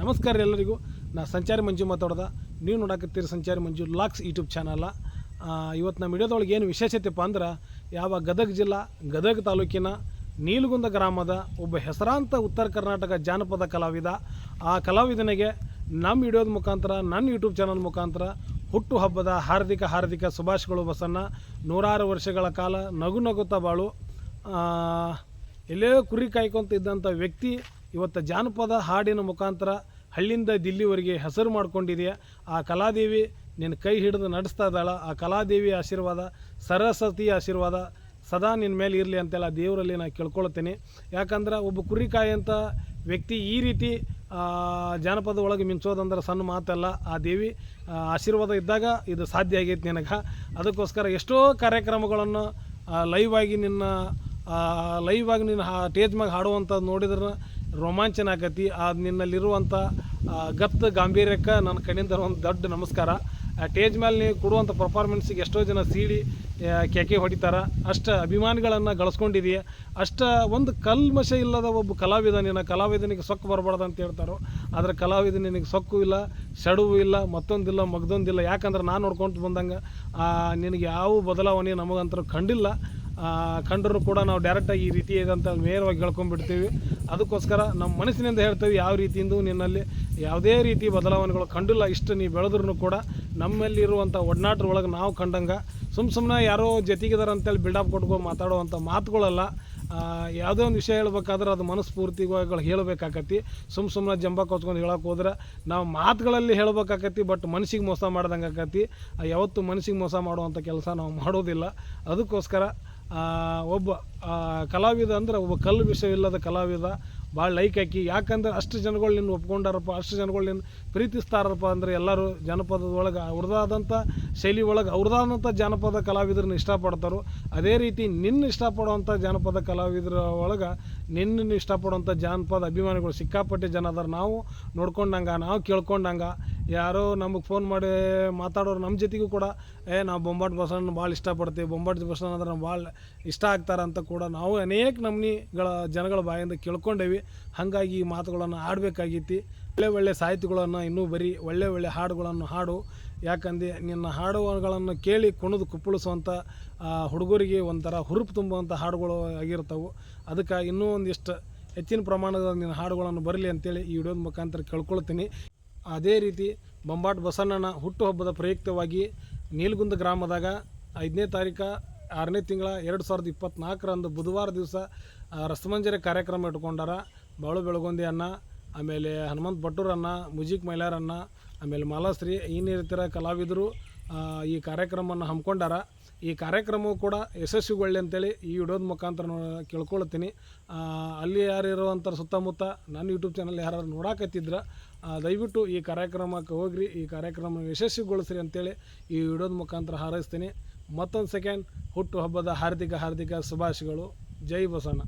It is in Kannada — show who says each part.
Speaker 1: ನಮಸ್ಕಾರ ಎಲ್ಲರಿಗೂ. ನಾ ಸಂಚಾರಿ ಮಂಜು ಮಾತಾಡ್ದೆ. ನೀವು ನೋಡಕತ್ತೀರಿ ಸಂಚಾರಿ ಮಂಜು ಲಾಕ್ಸ್ ಯೂಟ್ಯೂಬ್ ಚಾನಲ. ಇವತ್ತು ನಮ್ಮ ವಿಡಿಯೋದೊಳಗೆ ಏನು ವಿಶೇಷತೆಪ್ಪ ಅಂದ್ರೆ, ಯಾವ ಗದಗ ಜಿಲ್ಲಾ, ಗದಗ ತಾಲೂಕಿನ ನೀಲಗುಂದ ಗ್ರಾಮದ ಒಬ್ಬ ಹೆಸರಾಂತ ಉತ್ತರ ಕರ್ನಾಟಕ ಜಾನಪದ ಕಲಾವಿದ. ಆ ಕಲಾವಿದನಿಗೆ ನಮ್ಮ ವಿಡಿಯೋದ ಮುಖಾಂತರ, ನನ್ನ ಯೂಟ್ಯೂಬ್ ಚಾನಲ್ ಮುಖಾಂತರ ಹುಟ್ಟು ಹಬ್ಬದ ಹಾರ್ದಿಕ ಹಾರ್ದಿಕ ಶುಭಾಶಯಗಳು ಬಸನ್ನ ನೂರಾರು ವರ್ಷಗಳ ಕಾಲ ನಗು ನಗುತ್ತಾ ಬಾಳು. ಎಲ್ಲೇ ಕುರಿ ಕಾಯ್ಕೊಂತ ಇದ್ದಂಥ ವ್ಯಕ್ತಿ ಇವತ್ತು ಜಾನಪದ ಹಾಡಿನ ಮುಖಾಂತರ ಹಳ್ಳಿಯಿಂದ ದಿಲ್ಲಿವರೆಗೆ ಹೆಸರು ಮಾಡ್ಕೊಂಡಿದೆಯಾ? ಆ ಕಲಾದೇವಿ ನಿನ್ನ ಕೈ ಹಿಡಿದು ನಡೆಸ್ತಾ ಇದ್ದಾಳ. ಆ ಕಲಾದೇವಿ ಆಶೀರ್ವಾದ, ಸರಸ್ವತಿಯ ಆಶೀರ್ವಾದ ಸದಾ ನಿನ್ನ ಮೇಲೆ ಇರಲಿ ಅಂತೆಲ್ಲ ದೇವರಲ್ಲಿ ನಾನು ಕೇಳ್ಕೊಳ್ತೀನಿ. ಯಾಕಂದ್ರೆ ಒಬ್ಬ ಕುರಿ ಅಂತ ವ್ಯಕ್ತಿ ಈ ರೀತಿ ಜಾನಪದ ಒಳಗೆ ಮಿಂಚೋದಂದ್ರೆ ಸಣ್ಣ ಮಾತಲ್ಲ. ಆ ದೇವಿ ಆಶೀರ್ವಾದ ಇದ್ದಾಗ ಇದು ಸಾಧ್ಯ ಆಗೈತೆ ನಿನಗೆ. ಅದಕ್ಕೋಸ್ಕರ ಎಷ್ಟೋ ಕಾರ್ಯಕ್ರಮಗಳನ್ನು ಲೈವ್ ಆಗಿ ನಿನ್ನ ಲೈವ್ ಆಗಿ ನೀನು ಹಾ ಟೇಜ್ ಮ್ಯಾಗ ಹಾಡುವಂಥದ್ದು ನೋಡಿದ್ರೆ ರೋಮಾಂಚನ ಆಗತಿ ಆ ನಿನ್ನಲ್ಲಿರುವಂಥ ಗತ್ ಗಾಂಭೀರ್ಯಕ್ಕೆ ನನ್ನ ಕಣ್ಣಿಂದ ಒಂದು ದೊಡ್ಡ ನಮಸ್ಕಾರ. ಆ ಟೇಜ್ ಮೇಲೆ ನೀವು ಕೊಡುವಂಥ ಪರ್ಫಾರ್ಮೆನ್ಸಿಗೆ ಎಷ್ಟೋ ಜನ ಸೀಡಿ ಕೆಕೆ ಹೊಡಿತಾರೆ. ಅಷ್ಟು ಅಭಿಮಾನಿಗಳನ್ನು ಗಳಿಸ್ಕೊಂಡಿದೆಯಾ. ಅಷ್ಟ ಒಂದು ಕಲ್ಮಶ ಇಲ್ಲದ ಒಬ್ಬ ಕಲಾವಿದ, ನಿನ್ನ ಕಲಾವಿದನಿಗೆ ಸೊಕ್ಕು ಬರಬಾರ್ದು ಅಂತ ಹೇಳ್ತಾರೋ, ಆದರೆ ಕಲಾವಿದ ನಿನಗೆ ಸೊಕ್ಕು ಇಲ್ಲ ಸಡುವು ಇಲ್ಲ, ಮತ್ತೊಂದಿಲ್ಲ, ಮಗದೊಂದಿಲ್ಲ. ಯಾಕಂದ್ರೆ ನಾನು ನೋಡ್ಕೊಂತ ಬಂದಂಗೆ ನಿನಗೆ ಯಾವ ಬದಲಾವಣೆ ನಮಗಂತರೂ ಕಂಡಿಲ್ಲ. ಕಂಡರೂ ಕೂಡ ನಾವು ಡೈರೆಕ್ಟಾಗಿ ಈ ರೀತಿ ಇದೆ ಅಂತ ನೇರವಾಗಿ ಹೇಳ್ಕೊಂಡ್ಬಿಡ್ತೀವಿ. ಅದಕ್ಕೋಸ್ಕರ ನಮ್ಮ ಮನಸ್ಸಿನಿಂದ ಹೇಳ್ತೇವೆ, ಯಾವ ರೀತಿಯಿಂದ ನಿನ್ನಲ್ಲಿ ಯಾವುದೇ ರೀತಿ ಬದಲಾವಣೆಗಳು ಕಂಡಿಲ್ಲ. ಇಷ್ಟು ನೀವು ಬೆಳೆದ್ರೂ ಕೂಡ ನಮ್ಮಲ್ಲಿರುವಂಥ ಒಡನಾಟರ ಒಳಗೆ ನಾವು ಕಂಡಂಗೆ ಸುಮ್ಮ ಸುಮ್ಮನೆ ಯಾರೋ ಜೊತೆಗಿದಾರೆ ಅಂತೇಳಿ ಬಿಲ್ಡಪ್ ಕೊಟ್ಕೊಂಡು ಮಾತಾಡುವಂಥ ಮಾತುಗಳಲ್ಲ ಯಾವುದೇ ಒಂದು ವಿಷಯ ಹೇಳ್ಬೇಕಾದ್ರೆ ಅದು ಮನಸ್ಫೂರ್ತಿಗಳು ಹೇಳಬೇಕಾಕತಿ. ಸುಮ್ಮ ಸುಮ್ಮನೆ ಜಂಬ ಕೊಚ್ಕೊಂಡು ಹೇಳಕ್ಕೆ ಹೋದ್ರೆ ನಾವು ಮಾತುಗಳಲ್ಲಿ ಹೇಳ್ಬೇಕಾಕತಿ ಬಟ್ ಮನಸ್ಸಿಗೆ ಮೋಸ ಮಾಡ್ದಂಗೆ ಆಕತಿ ಯಾವತ್ತು ಮನಸ್ಸಿಗೆ ಮೋಸ ಮಾಡುವಂಥ ಕೆಲಸ ನಾವು ಮಾಡೋದಿಲ್ಲ. ಅದಕ್ಕೋಸ್ಕರ ಒಬ್ಬ ಕಲಾವಿದ ಅಂದ್ರೆ ಒಬ್ಬ ಕಲ್ಲು ವಿಷಯವಿಲ್ಲದ ಕಲಾವಿದ, ಭಾಳ ಲೈಕ್ ಹಾಕಿ ಯಾಕಂದ್ರೆ ಅಷ್ಟು ಜನಗಳು ನಿನ್ನ ಒಪ್ಕೊಂಡಾರಪ್ಪ, ಅಷ್ಟು ಜನಗಳು ನಿನ್ನ ಪ್ರೀತಿಸ್ತಾರಪ್ಪ ಅಂದರೆ ಎಲ್ಲರೂ ಜನಪದದೊಳಗೆ ಒಳಗೆ ಶೈಲಿ ಒಳಗೆ ಅವ್ರದ್ದಾದಂಥ ಜಾನಪದ ಕಲಾವಿದ್ರನ್ನ ಇಷ್ಟಪಡ್ತಾರೋ. ಅದೇ ರೀತಿ ನಿನ್ನ ಇಷ್ಟಪಡುವಂಥ ಜಾನಪದ ಕಲಾವಿದರ ಒಳಗೆ ನಿನ್ನನ್ನು ಇಷ್ಟಪಡುವಂಥ ಜಾನಪದ ಅಭಿಮಾನಿಗಳು ಸಿಕ್ಕಾಪಟ್ಟೆ ಜನ ಅದಾರ. ನಾವು ನೋಡ್ಕೊಂಡಂಗೆ, ನಾವು ಕೇಳ್ಕೊಂಡಂಗೆ. ಯಾರೋ ನಮಗೆ ಫೋನ್ ಮಾಡಿ ಮಾತಾಡೋರು ನಮ್ಮ ಜೊತೆಗೂ ಕೂಡ, ಏ, ನಾವು ಬೊಂಬಾಟ್ ಬಸವಣ್ಣ ಭಾಳ ಇಷ್ಟಪಡ್ತೀವಿ. ಬೊಂಬಾಟ್ ಬಸವಣ್ಣ ಅಂದ್ರೆ ಭಾಳ ಇಷ್ಟ ಆಗ್ತಾರೆ ಅಂತ ಕೂಡ ನಾವು ಅನೇಕ ನಮ್ನಿಗಳ ಜನಗಳ ಬಾಯಿಂದ ಕೇಳ್ಕೊಂಡೇವಿ. ಹಾಗಾಗಿ ಈ ಮಾತುಗಳನ್ನು ಆಡಬೇಕಾಗೈತಿ. ಒಳ್ಳೆ ಒಳ್ಳೆ ಸಾಹಿತ್ಯಗಳನ್ನು ಇನ್ನೂ ಬರೀ ಒಳ್ಳೆ ಒಳ್ಳೆ ಹಾಡುಗಳನ್ನು ಹಾಡು. ಯಾಕಂದ್ರೆ ನಿನ್ನ ಹಾಡುಗಳನ್ನು ಕೇಳಿ ಕುಣಿದು ಕುಪ್ಪಳಿಸುವಂಥ ಹುಡುಗರಿಗೆ ಒಂಥರ ಹುರುಪು ತುಂಬುವಂಥ ಹಾಡುಗಳು ಆಗಿರ್ತವೆ. ಅದಕ್ಕೆ ಇನ್ನೂ ಒಂದಿಷ್ಟು ಹೆಚ್ಚಿನ ಪ್ರಮಾಣದ ನಿನ್ನ ಹಾಡುಗಳನ್ನು ಬರಲಿ ಅಂತೇಳಿ ಈ ವಿಡಿಯೋದ ಮುಖಾಂತರ ಕೇಳ್ಕೊಳ್ತೀನಿ. ಅದೇ ರೀತಿ ಬೊಂಬಾಟ್ ಬಸಣ್ಣನ ಹುಟ್ಟುಹಬ್ಬದ ಪ್ರಯುಕ್ತವಾಗಿ ನೀಲ್ಗುಂದ ಗ್ರಾಮದಾಗ ಐದನೇ ತಾರೀಕು, ಆರನೇ ತಿಂಗಳ ಎರಡು ಸಾವಿರದ ಇಪ್ಪತ್ತ್ನಾಲ್ಕರಂದು ಬುಧವಾರ ದಿವಸ ರಸಮಂಜರಿ ಕಾರ್ಯಕ್ರಮ ಇಟ್ಕೊಂಡಾರ ಬಾಳು ಬೆಳಗೊಂದಿ ಅನ್ನ ಆಮೇಲೆ ಹನುಮಂತ ಭಟ್ಟೂರನ್ನ, ಮುಜಿಕ್ ಮೈಲಾರನ್ನ, ಆಮೇಲೆ ಮಾಲಾಶ್ರೀ ಇನ್ನಿರ್ತಿರ ಕಲಾವಿದರು ಈ ಕಾರ್ಯಕ್ರಮವನ್ನು ಹಮ್ಮಿಕೊಂಡಾರ. ಈ ಕಾರ್ಯಕ್ರಮವು ಕೂಡ ಯಶಸ್ವಿಗೊಳ್ಳಿ ಅಂತೇಳಿ ಈ ವಿಡಿಯೋದ ಮುಖಾಂತರ ಕೇಳ್ಕೊಳ್ತೀನಿ. ಅಲ್ಲಿ ಯಾರು ಸುತ್ತಮುತ್ತ ನನ್ನ ಯೂಟ್ಯೂಬ್ ಚಾನಲ್ ಯಾರು ನೋಡಾಕತ್ತಿದ್ರ ದಯವಿಟ್ಟು ಈ ಕಾರ್ಯಕ್ರಮಕ್ಕೆ ಹೋಗ್ರಿ, ಈ ಕಾರ್ಯಕ್ರಮ ಯಶಸ್ವಿಗೊಳಿಸ್ರಿ ಅಂತೇಳಿ ಈ ವಿಡಿಯೋದ ಮುಖಾಂತರ ಹಾರೈಸ್ತೀನಿ. ಮತ್ತೊಂದು ಸೆಕೆಂಡ್ ಹುಟ್ಟು ಹಬ್ಬದ ಹಾರ್ದಿಕ ಹಾರ್ದಿಕ ಶುಭಾಶಯಗಳು. ಜೈ ಬಸಣ್ಣ